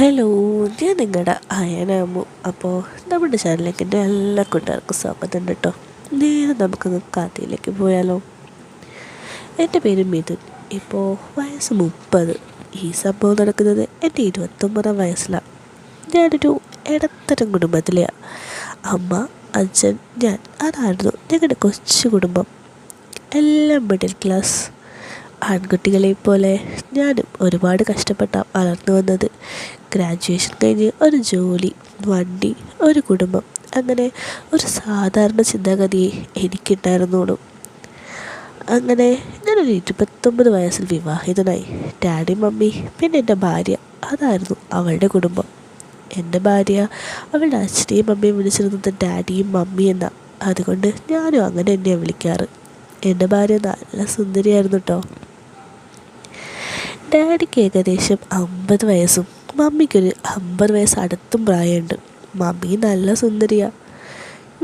Hello ഞാൻ നിങ്ങളുടെ അയനാമു. അപ്പോൾ നമ്മുടെ ചാനലിലേക്ക് എന്റെ എല്ലാ കൂട്ടുകാർക്കും സ്വാഗതം കേട്ടോ. നേരെ നമുക്കങ്ങ് കഥയിലേക്ക് പോയാലോ. എന്റെ പേര് മിഥുൻ. ഇപ്പോൾ വയസ്സ് മുപ്പത്. ഈ സംഭവം നടക്കുന്നത് എന്റെ ഇരുപത്തൊമ്പതാം വയസ്സിലാണ് ഞാനൊരു ഇടത്തരം കുടുംബത്തിലെയാണ് അമ്മ അച്ഛൻ ഞാൻ. അതായിരുന്നു ഞങ്ങളുടെ കൊച്ചു കുടുംബം. എല്ലാം മിഡിൽ ക്ലാസ് ആൺകുട്ടികളെ പോലെ ഞാനും ഒരുപാട് കഷ്ടപ്പെട്ടാണ് വളർന്നു വന്നത്. ഗ്രാജുവേഷൻ കഴിഞ്ഞ് ഒരു ജോലി വണ്ടി ഒരു കുടുംബം അങ്ങനെ ഒരു സാധാരണ ചിന്താഗതിയെ എനിക്കുണ്ടായിരുന്നുള്ളൂ. അങ്ങനെ ഞാനൊരു ഇരുപത്തൊമ്പത് വയസ്സിൽ വിവാഹിതനായി. ഡാഡി മമ്മി പിന്നെ എന്റെ ഭാര്യ അതായിരുന്നു അവളുടെ കുടുംബം. എന്റെ ഭാര്യ അവളുടെ അച്ഛനെയും മമ്മിയും വിളിച്ചിരുന്നത് ഡാഡിയും മമ്മി എന്ന. അതുകൊണ്ട് ഞാനും അങ്ങനെ എന്നെ വിളിക്കാറ്. എന്റെ ഭാര്യ നല്ല സുന്ദരിയായിരുന്നു കേട്ടോ. ഡാഡിക്ക് ഏകദേശം അമ്പത് വയസ്സും മമ്മിക്കൊരു അമ്പത് വയസ്സ് അടുത്തും പ്രായമുണ്ട്. മമ്മി നല്ല സുന്ദരിയാണ്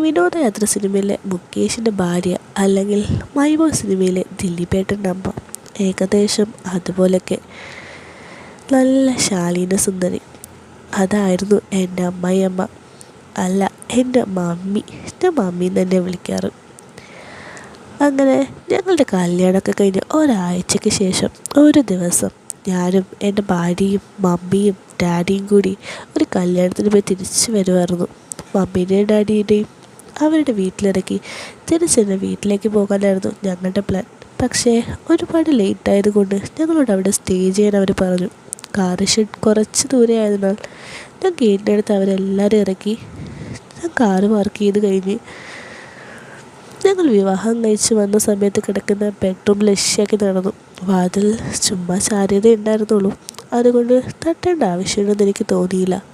വിനോദയാത്ര സിനിമയിലെ മുകേഷിന്റെ ഭാര്യ അല്ലെങ്കിൽ മൈബോ സിനിമയിലെ ദിലീപേട്ടന്റെ അമ്മ. ഏകദേശം അതുപോലൊക്കെ. നല്ല ശാലീന സുന്ദരി. അതായിരുന്നു എന്റെ അമ്മയമ്മ അല്ല എന്റെ മമ്മി. എന്റെ മമ്മി തന്നെ വിളിക്കാറ്. അങ്ങനെ ഞങ്ങളുടെ കല്യാണമൊക്കെ കഴിഞ്ഞ് ഒരാഴ്ചയ്ക്ക് ശേഷം ഒരു ദിവസം ഞാനും എന്റെ ഭാര്യയും മമ്മിയും ഡാഡിയും കൂടി ഒരു കല്യാണത്തിന് പോയി തിരിച്ചു വരുമായിരുന്നു മമ്മീന്റെയും ഡാഡിയുടെയും അവരുടെ വീട്ടിലിറക്കി തിരിച്ചെന്നെ വീട്ടിലേക്ക് പോകാനായിരുന്നു ഞങ്ങളുടെ പ്ലാൻ പക്ഷേ ഒരുപാട് ലേറ്റ് ആയതുകൊണ്ട് ഞങ്ങളോട് അവിടെ സ്റ്റേ ചെയ്യാൻ അവർ പറഞ്ഞു. കാർ ഷെഡ് കുറച്ച് ദൂരെ ആയതിനാൽ ഞാൻ ഗേറ്റിന്റെ അടുത്ത് അവരെല്ലാവരും ഇറക്കി ഞാൻ കാറ് പാർക്ക് ചെയ്ത് കഴിഞ്ഞ് ഞങ്ങൾ വിവാഹം കഴിച്ച് വന്ന സമയത്ത് കിടക്കുന്ന ബെഡ്റൂം ലക്ഷ്യമാക്കി നടന്നു. വാതിൽ ചുമ്മാ ചാരിയതേ ഉണ്ടായിരുന്നുള്ളൂ. അതുകൊണ്ട് തട്ടേണ്ട ആവശ്യമുണ്ടെന്ന് എനിക്ക് തോന്നിയില്ല.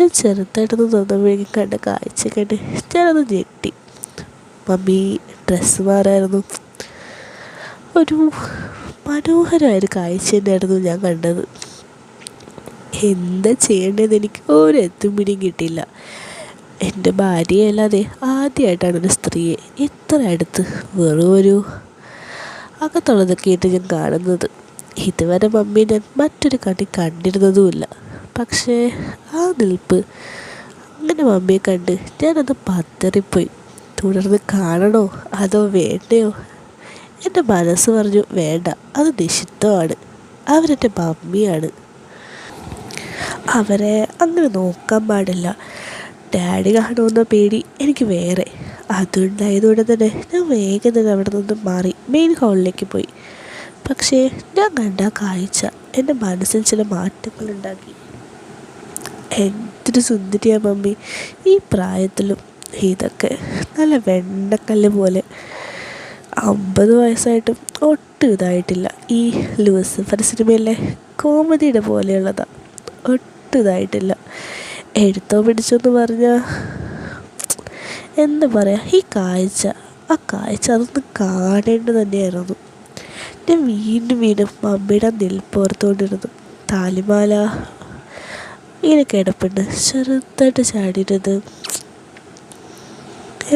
ഞാൻ ചെറുതായിട്ടൊന്ന് തന്നപ്പോഴേക്കും കണ്ട കാഴ്ച കണ്ട് ഞാനത് ഞെട്ടി. മമ്മി ഡ്രസ്സ് മാറായിരുന്നു. ഒരു മനോഹരമായൊരു കാഴ്ച തന്നെയായിരുന്നു ഞാൻ കണ്ടത്. എന്താ ചെയ്യേണ്ടതെന്ന് എനിക്ക് ഒരു എത്തും പിടിയും കിട്ടിയില്ല. എന്റെ ഭാര്യയല്ലാതെ ആദ്യമായിട്ടാണ് ഒരു സ്ത്രീയെ ഇത്ര അടുത്ത് വെറും ഒരു അകത്തുള്ളതൊക്കെ ആയിട്ട് ഞാൻ കാണുന്നത്. ഇതുവരെ മമ്മി ഞാൻ മറ്റൊരു കണ്ണി കണ്ടിരുന്നതുമില്ല. പക്ഷേ ആ നിൽപ്പ് അങ്ങനെ മമ്മിയെ കണ്ട് ഞാനത് പതറിപ്പോയി. തുടർന്ന് കാണണോ? അതോ വേണ്ടയോ? എന്റെ മനസ്സ് പറഞ്ഞു വേണ്ട അത് നിഷിദ്ധമാണ്. അവരെന്റെ മമ്മിയാണ്. അവരെ അങ്ങനെ നോക്കാൻ പാടില്ല. ഡാഡി കാണുമെന്ന പേടി എനിക്ക് വേറെ. അതുണ്ടായതുകൊണ്ട് തന്നെ ഞാൻ വേഗം തന്നെ അവിടെ നിന്ന് മാറി മെയിൻ ഹാളിലേക്ക് പോയി. പക്ഷേ ഞാൻ കണ്ട കാഴ്ച എന്റെ മനസ്സിൽ ചില മാറ്റങ്ങൾ ഉണ്ടാക്കി. എന്തൊരു സുന്ദരിയാ മമ്മി. ഈ പ്രായത്തിലും ഇതൊക്കെ നല്ല വെണ്ടക്കല്ല് പോലെ. അമ്പത് വയസ്സായിട്ടും ഒട്ടും ഇതായിട്ടില്ല. ഈ ലൂസിഫർ സിനിമയിലെ കോമഡിയുടെ പോലെയുള്ളതാ. ഒട്ടും ഇതായിട്ടില്ല. എടുത്തോ പിടിച്ചോന്ന് പറഞ്ഞാൽ എന്താ പറയുക ഈ കാഴ്ച ആ കാഴ്ച അതൊന്ന് കാണേണ്ടത് തന്നെയായിരുന്നു. ഞാൻ വീണ്ടും വീണ്ടും മമ്മിയുടെ നിൽപ്പോർത്തുകൊണ്ടിരുന്നു താലിമാല ഇങ്ങനെ കിടപ്പുണ്ട്. ചെറുതായിട്ട് ചാടിയിരുന്നത്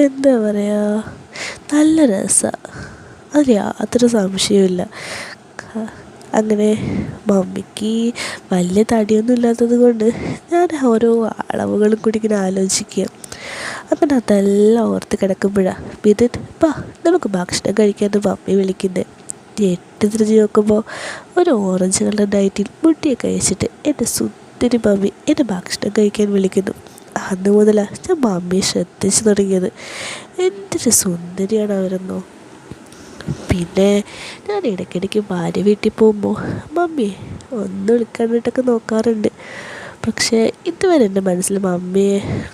എന്താ പറയുക നല്ല രസമാണ് അതിൽ യാതൊരു സംശയമില്ല അങ്ങനെ മമ്മിക്ക് വലിയ തടിയൊന്നും ഇല്ലാത്തത് കൊണ്ട് ഞാൻ ഓരോ അളവുകളും കൂടി ഇങ്ങനെ ആലോചിക്കുക. അങ്ങനെ അതെല്ലാം ഓർത്ത് കിടക്കുമ്പോഴാണ് മിഥുൻ പാ നമുക്ക് ഭക്ഷണം കഴിക്കാമെന്ന് മമ്മി വിളിക്കുന്നത് എട്ട് തിരിഞ്ഞ് നോക്കുമ്പോൾ ഒരു ഓറഞ്ച് കളർ നൈറ്റിൽ മുട്ടിയൊക്കെ കഴിച്ചിട്ട് എന്റെ സുന്ദരി മമ്മി എന്റെ ഭക്ഷണം കഴിക്കാൻ വിളിക്കുന്നു. അന്ന് മുതലാണ് ഞാൻ മമ്മിയെ ശ്രദ്ധിച്ചു തുടങ്ങിയത്. എന്തൊരു സുന്ദരിയാണ് അവരെന്നോ. പിന്നെ ഞാൻ ഇടയ്ക്കിടയ്ക്ക് ഭാര്യ വീട്ടിൽ പോകുമ്പോൾ മമ്മിയെ ഒന്ന് വിളിക്കാനായിട്ടൊക്കെ നോക്കാറുണ്ട്. പക്ഷേ ഇതുവരെ എന്റെ മനസ്സിൽ മമ്മിയെ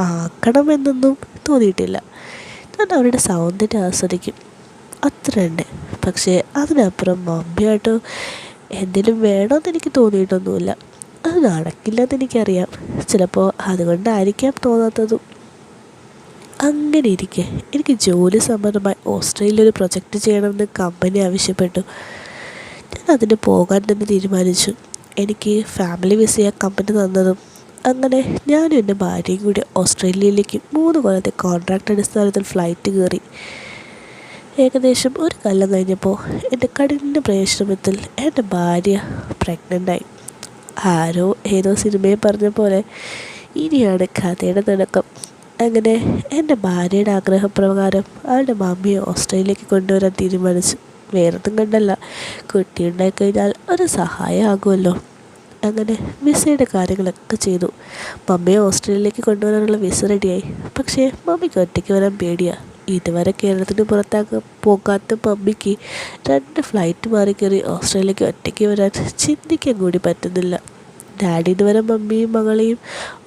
ആക്കണമെന്നൊന്നും തോന്നിയിട്ടില്ല. ഞാൻ അവരുടെ സൗന്ദര്യം ആസ്വദിക്കും. അത്ര തന്നെ പക്ഷേ അതിനപ്പുറം മമ്മിയായിട്ടോ എന്തെങ്കിലും വേണമെന്ന് എനിക്ക് തോന്നിയിട്ടൊന്നുമില്ല. അത് നടക്കില്ലെന്ന് എനിക്കറിയാം. ചിലപ്പോൾ അതുകൊണ്ടായിരിക്കാം തോന്നാത്തതും. അങ്ങനെ ഇരിക്കെ. എനിക്ക് ജോലി സംബന്ധമായി ഓസ്ട്രേലിയയിൽ ഒരു പ്രൊജക്റ്റ് ചെയ്യണമെന്ന് കമ്പനി ആവശ്യപ്പെട്ടു. ഞാൻ അതിന് പോകാൻ തന്നെ തീരുമാനിച്ചു. എനിക്ക് ഫാമിലി വിസയ കമ്പനി തന്നതും. അങ്ങനെ ഞാനും എന്റെ ഭാര്യയും കൂടി ഓസ്ട്രേലിയയിലേക്ക് മൂന്ന് കൊല്ലത്തെ കോൺട്രാക്ട് അടിസ്ഥാനത്തിൽ ഫ്ലൈറ്റ് കയറി. ഏകദേശം ഒരു കൊല്ലം കഴിഞ്ഞപ്പോൾ എന്റെ കഠിന പരിശ്രമത്തിൽ എന്റെ ഭാര്യ പ്രഗ്നന്റായി ആരോ ഏതോ സിനിമയെ പറഞ്ഞ പോലെ ഇനിയാണ് കഥയുടെ തുടക്കം. അങ്ങനെ എന്റെ ഭാര്യയുടെ ആഗ്രഹപ്രകാരം അവളുടെ മമ്മിയെ ഓസ്ട്രേലിയയിലേക്ക് കൊണ്ടുവരാൻ തീരുമാനിച്ചു. വേറൊന്നും കണ്ടല്ല. കുട്ടി ഉണ്ടായിക്കഴിഞ്ഞാൽ ഒരു സഹായമാകുമല്ലോ. അങ്ങനെ വിസയുടെ കാര്യങ്ങളൊക്കെ ചെയ്തു. മമ്മിയെ ഓസ്ട്രേലിയയിലേക്ക് കൊണ്ടുവരാനുള്ള വിസ റെഡിയായി. പക്ഷേ മമ്മിക്ക് ഒറ്റയ്ക്ക് വരാൻ പേടിയാണ് ഇതുവരെ കേരളത്തിന് പുറത്താക്ക പോകാത്ത മമ്മിക്ക് രണ്ട് ഫ്ലൈറ്റ് മാറി കയറി ഓസ്ട്രേലിയക്ക് ഒറ്റയ്ക്ക് വരാൻ ചിന്തിക്കാൻ കൂടി പറ്റുന്നില്ല. ഡാഡി ഇതുവരെ മമ്മിയും മകളെയും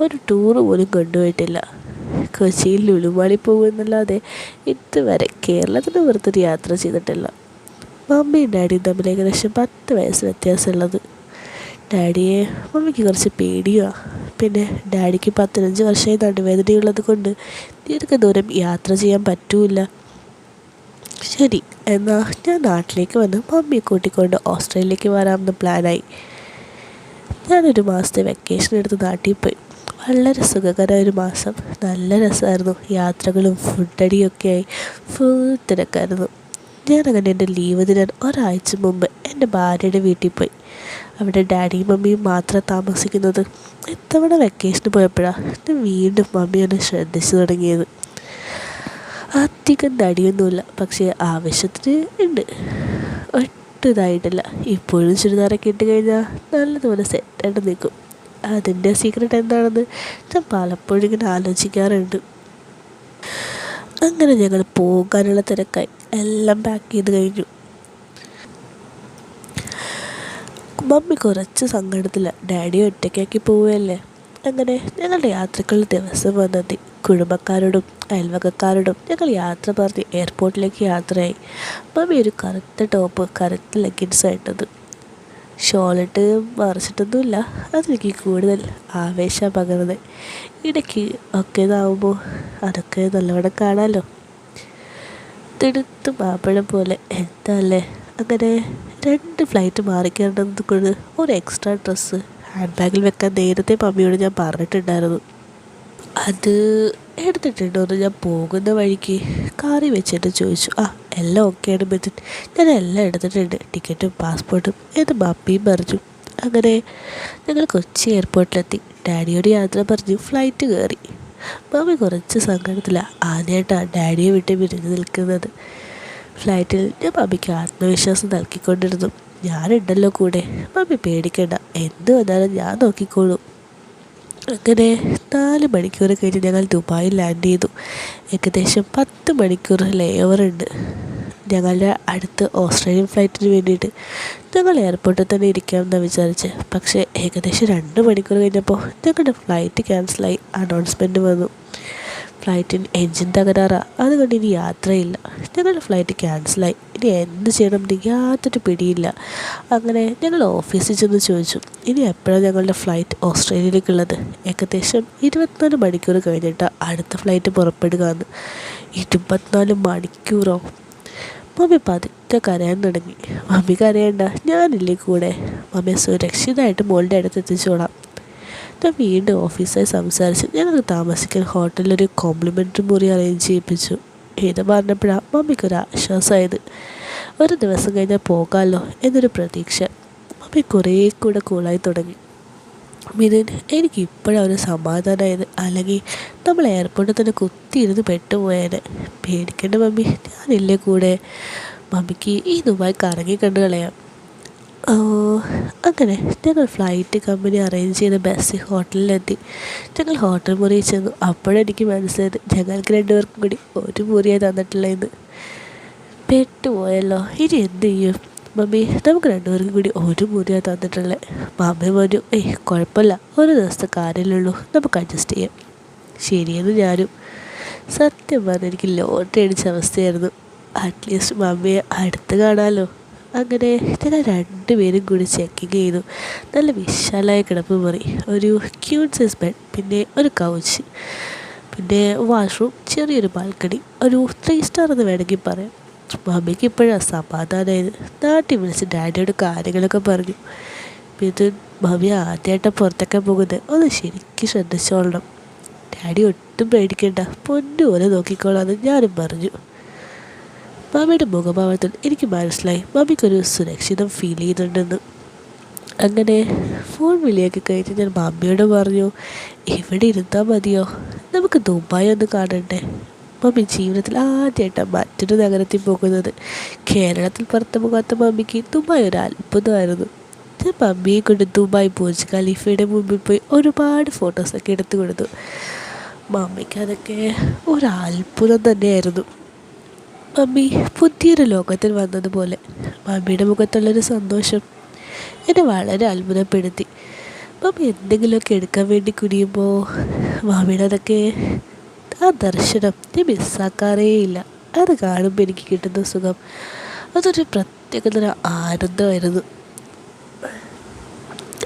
ഒരു ടൂർ പോലും കൊണ്ടുപോയിട്ടില്ല. കൊച്ചിയിൽ ലുലുമാളി പോകുമെന്നല്ലാതെ ഇതുവരെ കേരളത്തിന് പുറത്തൊരു യാത്ര ചെയ്തിട്ടില്ല. മമ്മിയും ഡാഡിയും തമ്മിൽ ഏകദേശം പത്ത് വയസ്സ് വ്യത്യാസമുള്ളത്. ഡാഡിയെ മമ്മിക്ക് കുറച്ച് പേടിയാണ് പിന്നെ ഡാഡിക്ക് പതിനഞ്ച് വർഷമായി നടുവേദനയുള്ളത് കൊണ്ട് ദീർഘദൂരം യാത്ര ചെയ്യാൻ പറ്റൂല ശരി എന്നാൽ ഞാൻ നാട്ടിലേക്ക് വന്ന് മമ്മിയെ കൂട്ടിക്കൊണ്ട് ഓസ്ട്രേലിയക്ക് വരാമെന്ന് പ്ലാനായി. ഞാനൊരു മാസത്തെ വെക്കേഷൻ എടുത്ത് നാട്ടിൽ പോയി. വളരെ സുഖകരമായ ഒരു മാസം. നല്ല രസമായിരുന്നു. യാത്രകളും ഫുഡടിയൊക്കെ ആയി. ഫുൾ തിരക്കായിരുന്നു. ഞാനങ്ങനെ എന്റെ ലീവ് ദിനം ഒരാഴ്ച മുമ്പ് എന്റെ ഭാര്യയുടെ വീട്ടിൽ പോയി. അവിടെ ഡാഡിയും മമ്മിയും മാത്രം താമസിക്കുന്നത്. ഇത്തവണ വെക്കേഷന് പോയപ്പോഴാണ് വീണ്ടും മമ്മി ഒന്ന് ശ്രദ്ധിച്ചു തുടങ്ങിയത്. അധികം തടിയൊന്നുമില്ല പക്ഷേ ആവശ്യത്തിന് ഉണ്ട്. ഒട്ടും ഇതായിട്ടില്ല ഇപ്പോഴും ചുരിദാറൊക്കെ ഇട്ട് കഴിഞ്ഞാൽ നല്ലതുപോലെ സെറ്റായിട്ട് നിൽക്കും. അതിന്റെ സീക്രട്ട് എന്താണെന്ന് ഞാൻ പലപ്പോഴും ഇങ്ങനെ ആലോചിക്കാറുണ്ട്. അങ്ങനെ ഞങ്ങൾ പോകാനുള്ള തിരക്കായി. എല്ലാം പാക്ക് ചെയ്ത് കഴിഞ്ഞു. മമ്മി കുറച്ച് സങ്കടത്തില്ല ഡാഡി ഒറ്റയ്ക്കാക്കി പോവുകയല്ലേ? അങ്ങനെ ഞങ്ങളുടെ യാത്രകൾ ദിവസം വന്നെത്തി. കുടുംബക്കാരോടും അയൽവകക്കാരോടും ഞങ്ങൾ യാത്ര പറഞ്ഞ് എയർപോർട്ടിലേക്ക് യാത്രയായി. മമ്മി ഒരു കറുത്ത ടോപ്പ് കറുത്ത ലെഗിൻസ് ആയിട്ടത് ഷോളിട്ട് മറിച്ചിട്ടൊന്നുമില്ല അതെനിക്ക് കൂടുതൽ ആവേശം പകർന്നത് ഇടയ്ക്ക് ഒക്കെ ഇതാവുമ്പോൾ അതൊക്കെ നല്ലവണ്ണം കാണാമല്ലോ തിടുത്ത് മാമ്പഴം പോലെ എന്താ അല്ലേ? അങ്ങനെ രണ്ട് ഫ്ലൈറ്റ് മാറിക്കേണ്ടത് കൊണ്ട് ഒരു എക്സ്ട്രാ ഡ്രസ്സ് ഹാൻഡ് ബാഗിൽ വെക്കാൻ നേരത്തെ മമ്മിയോട് ഞാൻ പറഞ്ഞിട്ടുണ്ടായിരുന്നു. അത് എടുത്തിട്ടുണ്ടോ എന്ന് ഞാൻ പോകുന്ന വഴിക്ക് കാറി വെച്ചിട്ട് ചോദിച്ചു. ആ എല്ലാം ഓക്കെയാണ് ബെത്തിൻ ഞാൻ എല്ലാം എടുത്തിട്ടുണ്ട്. ടിക്കറ്റും പാസ്പോർട്ടും എന്ന് മമ്മിയും പറഞ്ഞു. അങ്ങനെ ഞങ്ങൾ കൊച്ചി എയർപോർട്ടിലെത്തി ഡാഡിയോട് യാത്ര പറഞ്ഞു ഫ്ലൈറ്റ് കയറി. മമ്മി കുറച്ച് സങ്കടത്തിലാണ് ആദ്യമായിട്ടാണ് ഡാഡിയെ വിട്ട് പിരിഞ്ഞു നിൽക്കുന്നത്. ഫ്ലൈറ്റിൽ ഞാൻ മമ്മിക്ക് ആത്മവിശ്വാസം നൽകിക്കൊണ്ടിരുന്നു. ഞാനുണ്ടല്ലോ കൂടെ. മമ്മി പേടിക്കണ്ട. എന്ത് വന്നാലും ഞാൻ നോക്കിക്കോളൂ. അങ്ങനെ നാല് മണിക്കൂർ കഴിഞ്ഞ് ഞങ്ങൾ ദുബായിൽ ലാൻഡ് ചെയ്തു. ഏകദേശം പത്ത് മണിക്കൂർ ലേ ഓവർ ഉണ്ട്. ഞങ്ങളുടെ അടുത്ത് ഓസ്ട്രേലിയൻ ഫ്ലൈറ്റിന് വേണ്ടിയിട്ട് ഞങ്ങൾ എയർപോർട്ടിൽ തന്നെ ഇരിക്കാമെന്നാണ് വിചാരിച്ച്. പക്ഷേ ഏകദേശം രണ്ട് മണിക്കൂർ കഴിഞ്ഞപ്പോൾ ഞങ്ങളുടെ ഫ്ലൈറ്റ് ക്യാൻസലായി അനൗൺസ്മെന്റ് വന്നു. ഫ്ലൈറ്റിന് എൻജിൻ തകരാറാണ് അതുകൊണ്ട് ഇനി യാത്രയില്ല. ഞങ്ങളുടെ ഫ്ലൈറ്റ് ക്യാൻസലായി. ഇനി എന്ത് ചെയ്യണം എന്ന് യാതൊരു പിടിയില്ല. അങ്ങനെ ഞങ്ങൾ ഓഫീസിൽ ചെന്ന് ചോദിച്ചു. ഇനി എപ്പോഴാണ് ഞങ്ങളുടെ ഫ്ലൈറ്റ് ഓസ്ട്രേലിയയിലേക്കുള്ളത്? ഏകദേശം ഇരുപത്തിനാല് മണിക്കൂർ കഴിഞ്ഞിട്ടാണ് അടുത്ത ഫ്ലൈറ്റ് പുറപ്പെടുക എന്ന് ഇരുപത്തിനാല് മണിക്കൂറോ? മമ്മി പതുക്കെ കരയാൻ തുടങ്ങി. മമ്മി കരയണ്ട. ഞാനില്ലേ കൂടെ? മമ്മി സുരക്ഷിതമായിട്ട് മോളുടെ അടുത്ത് എത്തിച്ചോളാം. ഞാൻ വീണ്ടും ഓഫീസായി സംസാരിച്ച് ഞങ്ങൾക്ക് താമസിക്കാൻ ഹോട്ടലിലൊരു കോംപ്ലിമെന്ററി മുറി അറേഞ്ച് ചെയ്യിപ്പിച്ചു. ഇത് പറഞ്ഞപ്പോഴാണ് മമ്മിക്കൊരു ആശ്വാസമായത് ഒരു ദിവസം കഴിഞ്ഞാൽ പോകാമല്ലോ എന്നൊരു പ്രതീക്ഷ. മമ്മി കുറേ കൂടെ കൂളായി തുടങ്ങി. മിഥുൻ എനിക്ക് ഒരു സമാധാനമായത് അല്ലെങ്കിൽ നമ്മൾ എയർപോർട്ടിൽ തന്നെ കുത്തിയിരുന്ന് പെട്ടുപോയേനെ. പേടിക്കേണ്ട മമ്മി ഞാനില്ലേ കൂടെ? മമ്മിക്ക് ഈ ദുബായ് കറങ്ങി കണ്ടു കളയാം. അങ്ങനെ ഞങ്ങൾ ഫ്ലൈറ്റ് കമ്പനി അറേഞ്ച് ചെയ്ത ബസ് ഹോട്ടലിലെത്തി ഞങ്ങൾ ഹോട്ടൽ മുറിയിൽ ചെന്നു. അപ്പോഴെനിക്ക് മനസ്സിലായത് ഞങ്ങൾക്ക് രണ്ടുപേർക്കും കൂടി ഒരു മുറിയായി തന്നിട്ടില്ലെന്ന് പെട്ടുപോയല്ലോ. ഇനി എന്ത് ചെയ്യും? മമ്മി നമുക്ക് രണ്ടുപേർക്കും കൂടി ഒരു മുറിയാണ് തന്നിട്ടുള്ളത് മമ്മി പറഞ്ഞു ഏയ് കുഴപ്പമില്ല. ഒരു ദിവസത്തെ കാര്യമുള്ളൂ നമുക്ക് അഡ്ജസ്റ്റ് ചെയ്യാം. ശരിയെന്ന് ഞാനും. സത്യം പറഞ്ഞാൽ എനിക്ക് ലോട്ടറി അടിച്ച അവസ്ഥയായിരുന്നു. അറ്റ്ലീസ്റ്റ് മമ്മിയെ അടുത്ത് കാണാമല്ലോ അങ്ങനെ ഞങ്ങൾ രണ്ടുപേരും കൂടി ചെക്കിങ് ചെയ്തു. നല്ല വിശാലമായ കിടപ്പ് മുറി. ഒരു ക്യൂട്ട് സൈസ് ബെഡ് പിന്നെ ഒരു കൗച്ച് പിന്നെ വാഷ്റൂം ചെറിയൊരു ബാൽക്കണി ഒരു ത്രീ സ്റ്റാർ എന്ന് വേണമെങ്കിൽ പറയാം. മമ്മിക്ക് ഇപ്പോഴാണ് സമാധാനമായത് നാട്ടിൽ വിളിച്ച് ഡാഡിയോട് കാര്യങ്ങളൊക്കെ പറഞ്ഞു. ഇത് മമ്മി ആദ്യമായിട്ട് പുറത്തൊക്കെ പോകുന്നത്. ഒന്ന് ശരിക്കും ശ്രദ്ധിച്ചോളണം. ഡാഡി ഒട്ടും പേടിക്കണ്ട. പൊന്നു പോലെ നോക്കിക്കോളാന്ന് ഞാനും പറഞ്ഞു. മമ്മിയുടെ മുഖഭാവത്തിൽ എനിക്ക് മനസ്സിലായി. മമ്മിക്കൊരു സുരക്ഷിതം ഫീൽ ചെയ്യുന്നുണ്ടെന്ന് അങ്ങനെ ഫോൺ വിളിയൊക്കെ കഴിഞ്ഞ് ഞാൻ മമ്മിയോട് പറഞ്ഞു ഇവിടെ ഇരുന്നാൽ മതിയോ? നമുക്ക് ദുബായ് ഒന്ന് കാണണ്ടേ? മമ്മി ജീവിതത്തിൽ ആദ്യമായിട്ടാണ് മറ്റൊരു നഗരത്തിൽ പോകുന്നത്. കേരളത്തിൽ പുറത്തു പോകാത്ത മമ്മിക്ക് ദുബായ് ഒരു അത്ഭുതമായിരുന്നു. ഞാൻ മമ്മിയെ കൊണ്ട് ദുബായ് ബുർജ് ഖലീഫയുടെ മുമ്പിൽ പോയി ഒരുപാട് ഫോട്ടോസൊക്കെ എടുത്തു കൊടുത്തു. മമ്മിക്ക് അതൊക്കെ ഒരു അത്ഭുതം തന്നെയായിരുന്നു. മമ്മി പുതിയൊരു ലോകത്തിൽ വന്നതുപോലെ മമ്മിയുടെ മുഖത്തുള്ളൊരു സന്തോഷം എന്നെ വളരെ അത്ഭുതപ്പെടുത്തി. മമ്മി എന്തെങ്കിലുമൊക്കെ എടുക്കാൻ വേണ്ടി കുനിയുമ്പോൾ മമ്മിയുടെ അതൊക്കെ ആ ദർശനം ഞാൻ മിസ്സാക്കാറേ ഇല്ല. അത് കാണുമ്പോൾ എനിക്ക് കിട്ടുന്ന സുഖം. അതൊരു പ്രത്യേകതര ആനന്ദമായിരുന്നു.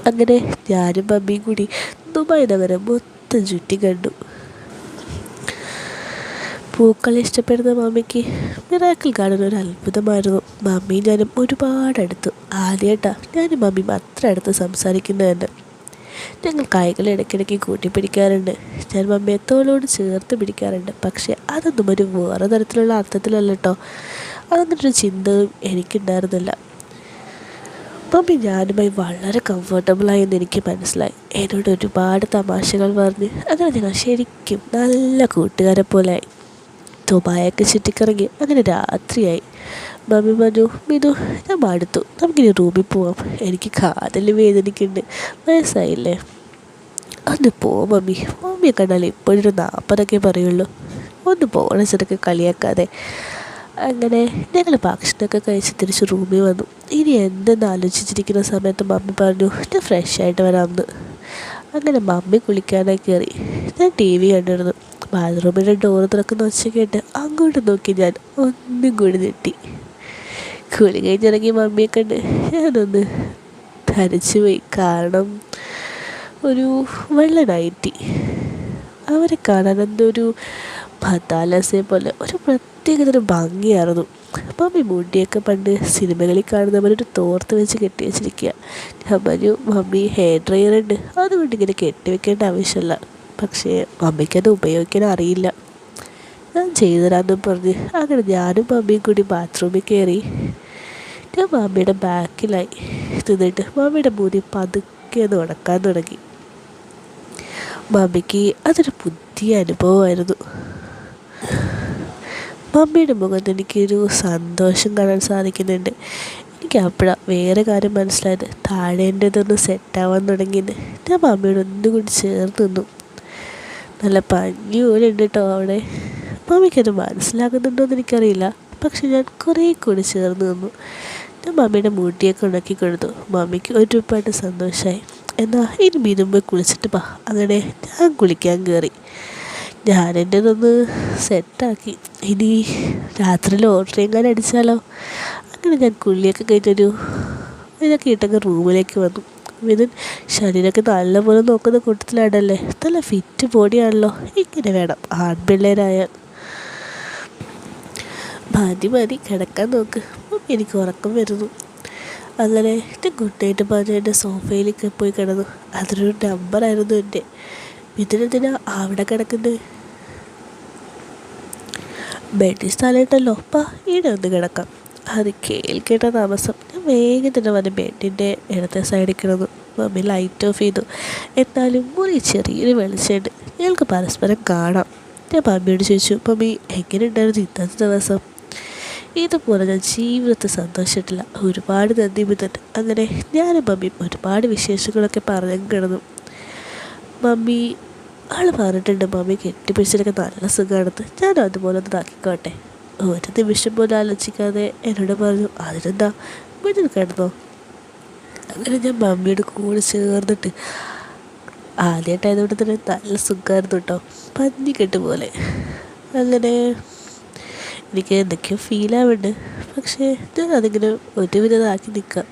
അങ്ങനെ ഞാനും മമ്മിയും കൂടി ദുബായ് നഗരം മൊത്തം ചുറ്റി കണ്ടു. പൂക്കൾ ഇഷ്ടപ്പെടുന്ന മമ്മിക്ക് മിറാക്കിൾ ഗാർഡൻ ഒരു അത്ഭുതമായിരുന്നു. മമ്മിയും ഞാനും ഒരുപാട് അടുത്തു. ആദ്യമായിട്ടാണ് ഞാനും മമ്മിയും അത്ര അടുത്ത് സംസാരിക്കുന്നത് ഞങ്ങൾ കായകൾ ഇടയ്ക്കിടയ്ക്ക് കൂട്ടിപ്പിടിക്കാറുണ്ട്. ഞാൻ മമ്മിയെ തോളോട് ചേർത്ത് പിടിക്കാറുണ്ട്. പക്ഷേ അതൊന്നും ഒരു വേറെ തരത്തിലുള്ള അർത്ഥത്തിലല്ല കേട്ടോ അതൊന്നൊരു ചിന്തയും എനിക്കുണ്ടായിരുന്നില്ല. മമ്മി ഞാനുമായി വളരെ കംഫർട്ടബിളായി എന്ന് എനിക്ക് മനസ്സിലായി. എന്നോട് ഒരുപാട് തമാശകൾ പറഞ്ഞ് അങ്ങനെ ഞങ്ങൾ ശരിക്കും നല്ല കൂട്ടുകാരെ പോലെയായി ദുബായൊക്കെ ചുറ്റിക്കറങ്ങി അങ്ങനെ രാത്രിയായി. മമ്മി പറഞ്ഞു മിതു ഞാൻ മടുത്തു. നമുക്കിനി റൂമിൽ പോവാം. എനിക്ക് കാതൽ വേദനിക്കുന്നുണ്ട്. വയസ്സായില്ലേ? ഒന്ന് പോ മമ്മി. മമ്മിയെ കണ്ടാൽ ഇപ്പോഴൊരു നാൽപ്പതൊക്കെ പറയുള്ളൂ. ഒന്ന് പോകണ ചെറുക്കെ കളിയാക്കാതെ. അങ്ങനെ ഞങ്ങൾ ഭക്ഷണമൊക്കെ കഴിച്ച് തിരിച്ച് റൂമിൽ വന്നു. ഇനി എന്തെന്ന് ആലോചിച്ചിരിക്കുന്ന സമയത്ത് മമ്മി പറഞ്ഞു ഞാൻ ഫ്രഷ് ആയിട്ട് വരാമെന്ന് അങ്ങനെ മമ്മി കുളിക്കാനായി കയറി. ഞാൻ ടി വി കണ്ടിരുന്നു. ബാത്റൂമിന്റെ ഡോർ തുറക്കുന്ന ഒച്ച കേട്ട് അങ്ങോട്ട് നോക്കി ഞാൻ ഒന്നും കൂടി നെട്ടി. കുളി കഴിഞ്ഞിറങ്ങി മമ്മിയെ കണ്ട് ഞാനൊന്ന് ധരിച്ചു പോയി. കാരണം ഒരു വെള്ള നൈറ്റി അവരെ കാണാൻ എന്തോ ഒരു ഭത്താലസെ പോലെ ഒരു പ്രത്യേകതരം ഭംഗിയായിരുന്നു. മമ്മി മുടിയൊക്കെ പണ്ട് സിനിമകളിൽ കാണുന്ന പോലെ ഒരു തോർത്ത് വെച്ച് കെട്ടി വെച്ചിരിക്കുക. ഞാൻ പറഞ്ഞു മമ്മി ഹെയർ ഡ്രയർ ഉണ്ട്. അതുകൊണ്ട് ഇങ്ങനെ കെട്ടി വെക്കേണ്ട ആവശ്യമില്ല. പക്ഷേ മമ്മിക്കത് ഉപയോഗിക്കാൻ അറിയില്ല ഞാൻ ചെയ്തുതരാമെന്നും പറഞ്ഞ് അങ്ങനെ ഞാനും മമ്മിയും കൂടി ബാത്റൂമിൽ കയറി ഞാൻ മമ്മിയുടെ ബാക്കിലായി നിന്നിട്ട് മമ്മിയുടെ മുടി പതുക്കെ ഒന്ന് ഉണക്കാൻ തുടങ്ങി. മമ്മിക്ക് അതൊരു പുതിയ അനുഭവമായിരുന്നു. മമ്മിയുടെ മുഖത്ത് എനിക്കൊരു സന്തോഷം കാണാൻ സാധിക്കുന്നുണ്ട്. എനിക്ക് അപ്പോഴാണ് വേറെ കാര്യം മനസ്സിലായത്. താഴേന്റെതൊന്ന് സെറ്റാവാൻ തുടങ്ങിയത് ഞാൻ മമ്മിയോട് ഒന്നുകൂടി ചേർന്ന് നിന്നു. നല്ല പഞ്ഞി പോലെ ഉണ്ട് കേട്ടോ അവിടെ. മമ്മിക്കത് മനസ്സിലാകുന്നുണ്ടോ എന്ന് എനിക്കറിയില്ല. പക്ഷെ ഞാൻ കുറേ കൂടി ചേർന്ന് നിന്നു. ഞാൻ മമ്മിയുടെ മൂട്ടിയൊക്കെ ഉണക്കി കൊടുത്തു. മമ്മിക്ക് ഒരുപാട് സന്തോഷമായി എന്നാൽ ഇനി മീനുമ്പ് കുളിച്ചിട്ട് പാ അങ്ങനെ ഞാൻ കുളിക്കാൻ കയറി ഞാൻ എന്റെ ഇതൊന്ന് സെറ്റാക്കി. ഇനി രാത്രിയിൽ ഓർഡർ ചെയ്യാൻ അടിച്ചാലോ? അങ്ങനെ ഞാൻ കുളിയൊക്കെ കഴിഞ്ഞൊരു ഇതൊക്കെ ഇട്ടൊക്കെ റൂമിലേക്ക് വന്നു. മിഥുൻ ശരീരമൊക്കെ നല്ലപോലെ നോക്കുന്ന കൂട്ടത്തിലാണല്ലേ? നല്ല ഫിറ്റ് ബോഡിയാണല്ലോ ഇങ്ങനെ വേണം. ആൺപിള്ളേരായാൽ മതി മതി കിടക്കാൻ നോക്ക്. എനിക്ക് ഉറക്കം വരുന്നു. അങ്ങനെ എന്റെ ഗുഡ് നൈറ്റ് പറഞ്ഞ് എന്റെ സോഫയിലേക്ക് പോയി കിടന്നു. അതൊരു നമ്പറായിരുന്നു എന്റെ. ഇതിനെന്തിനാ അവിടെ കിടക്കുന്നത് ബെഡിൽ സ്ഥലമുണ്ടല്ലോ അപ്പ ഇവിടെ ഒന്ന് കിടക്കാം. അത് കേൾക്കേണ്ട താമസം ഞാൻ വേഗം തന്നെ വന്ന് ബെഡിന്റെ ഇടത്തെ സൈഡിൽ കിടന്നു. മമ്മി ലൈറ്റ് ഓഫ് ചെയ്തു. എന്നാലും ഒരു ചെറിയൊരു വെളിച്ചമുണ്ട്. ഞങ്ങൾക്ക് പരസ്പരം കാണാം. ഞാൻ മമ്മിയോട് ചോദിച്ചു മമ്മി എങ്ങനെയുണ്ടായിരുന്നു ഇന്നത്തെ ദിവസം? ഇതുപോലെ ഞാൻ ജീവിതത്തിൽ സന്തോഷിച്ചിട്ടില്ല. ഒരുപാട് നന്ദി മിതൻ അങ്ങനെ ഞാനും മമ്മിയും ഒരുപാട് വിശേഷങ്ങളൊക്കെ പറഞ്ഞു കിടന്നു. മമ്മി ആൾ പറഞ്ഞിട്ടുണ്ട്. മമ്മി കെട്ടിപ്പിടിച്ചിട്ടൊക്കെ നല്ല സുഖമാണെന്ന്. ഞാൻ അതുപോലെ ഒന്ന് ഇതാക്കിക്കോട്ടെ. ഒരു നിമിഷം പോലും ആലോചിക്കാതെ എന്നോട് പറഞ്ഞു അതിനെന്താ? വീട്ടിൽ കിടന്നോ അങ്ങനെ ഞാൻ മമ്മിയുടെ കൂടെ ചേർന്നിട്ട് ആദ്യമായിട്ടായതുകൊണ്ട് തന്നെ നല്ല സുഖമായിരുന്നു കേട്ടോ. പഞ്ഞിക്കെട്ട് പോലെ. അങ്ങനെ എനിക്ക് എന്തൊക്കെയോ ഫീലാവുന്നുണ്ട് പക്ഷേ ഞാൻ അതിങ്ങനെ ഒരുവിധം വിധതാക്കി നിൽക്കാം.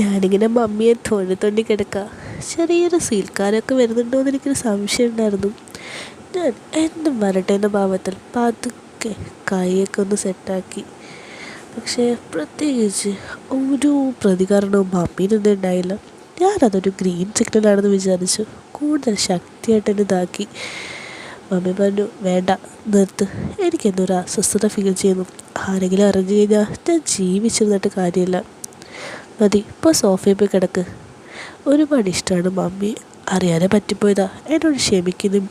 ഞാനിങ്ങനെ മമ്മിയെ തൊണ്ടി തൊണ്ടി കിടക്കുക ചെറിയൊരു സീൽക്കാരൊക്കെ വരുന്നുണ്ടോ എന്ന് എനിക്കൊരു സംശയം ഉണ്ടായിരുന്നു. ഞാൻ എന്തും വരട്ടെ എന്ന ഭാവത്തിൽ പതുക്കെ കൈയൊക്കെ ഒന്ന് സെറ്റാക്കി പക്ഷേ പ്രത്യേകിച്ച് ഒരു പ്രതികരണവും മമ്മീനൊന്നും ഉണ്ടായില്ല. ഞാനതൊരു ഗ്രീൻ സിഗ്നലാണെന്ന് വിചാരിച്ചു. കൂടുതൽ ശക്തിയായിട്ട് എന്നെ ഇതാക്കി. മമ്മി പറഞ്ഞു വേണ്ട നിർത്ത്. എനിക്കെന്തൊരു അസ്വസ്ഥത ഫീൽ ചെയ്യുന്നു. ആരെങ്കിലും അറിഞ്ഞു കഴിഞ്ഞാൽ ഞാൻ ജീവിച്ചിരുന്നിട്ട് കാര്യമില്ല. മതി ഇപ്പോൾ സോഫയിൽ പോയി കിടക്ക്. ഒരുപാട് ഇഷ്ടമാണ് മമ്മി. അറിയാതെ പറ്റിപ്പോയതാ. എന്നോട് ക്ഷമിക്കുന്നു.